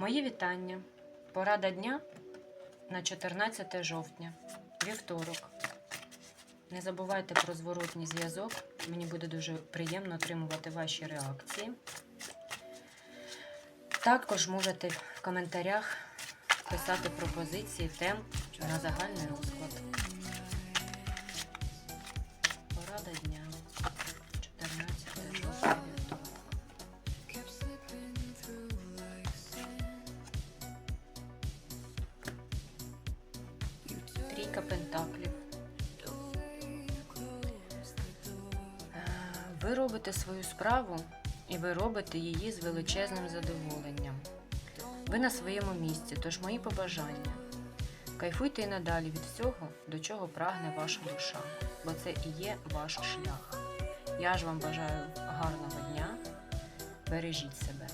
Мої вітання. Порада дня на 14 жовтня, вівторок. Не забувайте про зворотній зв'язок. Мені буде дуже приємно отримувати ваші реакції. Також можете в коментарях писати пропозиції тем на загальний розклад. Трійка пентаклів. Е, Ви робите свою справу і ви робите її з величезним задоволенням. Ви на своєму місці, тож мої побажання. Кайфуйте і надалі від всього, до чого прагне ваша душа, бо це і є ваш шлях. Я ж вам бажаю гарного дня. Бережіть себе.